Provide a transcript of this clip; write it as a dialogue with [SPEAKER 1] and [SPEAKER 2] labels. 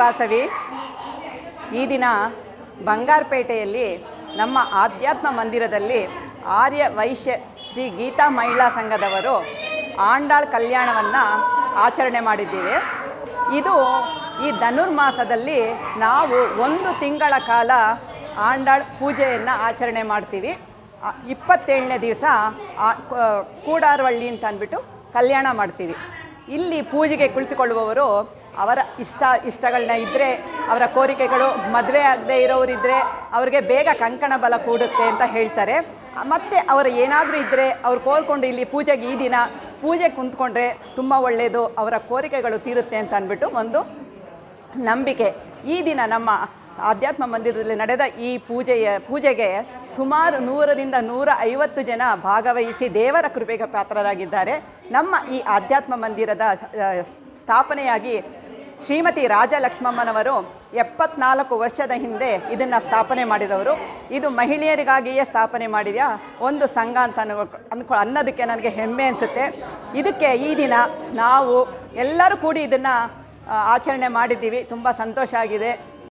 [SPEAKER 1] ವಾಸವಿ ಈ ದಿನ ಬಂಗಾರಪೇಟೆಯಲ್ಲಿ ನಮ್ಮ ಆಧ್ಯಾತ್ಮ ಮಂದಿರದಲ್ಲಿ ಆರ್ಯ ವೈಶ್ಯ ಶ್ರೀ ಗೀತಾ ಮಹಿಳಾ ಸಂಘದವರು ಆಂಡಾಳ್ ಕಲ್ಯಾಣವನ್ನು ಆಚರಣೆ ಮಾಡಿದ್ದೇವೆ. ಇದು ಈ ಧನುರ್ಮಾಸದಲ್ಲಿ ನಾವು ಒಂದು ತಿಂಗಳ ಕಾಲ ಆಂಡಾಳ್ ಪೂಜೆಯನ್ನು ಆಚರಣೆ ಮಾಡ್ತೀವಿ. ಇಪ್ಪತ್ತೇಳನೇ ದಿವಸ ಕೂಡಾರವಳ್ಳಿ ಅಂತ ಅಂದ್ಬಿಟ್ಟು ಕಲ್ಯಾಣ ಮಾಡ್ತೀವಿ. ಇಲ್ಲಿ ಪೂಜೆಗೆ ಕುಳಿತುಕೊಳ್ಳುವವರು ಅವರ ಇಷ್ಟ ಇಷ್ಟಗಳನ್ನ ಇದ್ದರೆ ಅವರ ಕೋರಿಕೆಗಳು ಮದುವೆ ಆಗದೆ ಇರೋರಿದ್ದರೆ ಅವ್ರಿಗೆ ಬೇಗ ಕಂಕಣ ಬಲ ಕೂಡುತ್ತೆ ಅಂತ ಹೇಳ್ತಾರೆ. ಮತ್ತು ಅವರು ಏನಾದರೂ ಇದ್ದರೆ ಅವ್ರು ಕೋರ್ಕೊಂಡು ಇಲ್ಲಿ ಪೂಜೆಗೆ ಈ ದಿನ ಪೂಜೆ ಕುಂತ್ಕೊಂಡ್ರೆ ತುಂಬ ಒಳ್ಳೆಯದು ಅವರ ಕೋರಿಕೆಗಳು ತೀರುತ್ತೆ ಅಂತ ಅಂದ್ಬಿಟ್ಟು ಒಂದು ನಂಬಿಕೆ. ಈ ದಿನ ನಮ್ಮ ಆಧ್ಯಾತ್ಮ ಮಂದಿರದಲ್ಲಿ ನಡೆದ ಈ ಪೂಜೆಯ, ಪೂಜೆಗೆ ಸುಮಾರು ನೂರರಿಂದ ನೂರ ಐವತ್ತು ಜನ ಭಾಗವಹಿಸಿ ದೇವರ ಕೃಪೆಗೆ ಪಾತ್ರರಾಗಿದ್ದಾರೆ. ನಮ್ಮ ಈ ಆಧ್ಯಾತ್ಮ ಮಂದಿರದ ಸ್ಥಾಪನೆಯಾಗಿ ಶ್ರೀಮತಿ ರಾಜಲಕ್ಷ್ಮಮ್ಮನವರು ಎಪ್ಪತ್ನಾಲ್ಕು ವರ್ಷದ ಹಿಂದೆ ಇದನ್ನು ಸ್ಥಾಪನೆ ಮಾಡಿದವರು. ಇದು ಮಹಿಳೆಯರಿಗಾಗಿಯೇ ಸ್ಥಾಪನೆ ಮಾಡಿದ ಒಂದು ಸಂಘ ಅಂತ ಅನ್ಕೊ ಅನ್ನೋದಕ್ಕೆ ನನಗೆ ಹೆಮ್ಮೆ ಅನಿಸುತ್ತೆ. ಇದಕ್ಕೆ ಈ ದಿನ ನಾವು ಎಲ್ಲರೂ ಕೂಡಿ ಇದನ್ನು ಆಚರಣೆ ಮಾಡಿದ್ದೀವಿ. ತುಂಬ ಸಂತೋಷ ಆಗಿದೆ.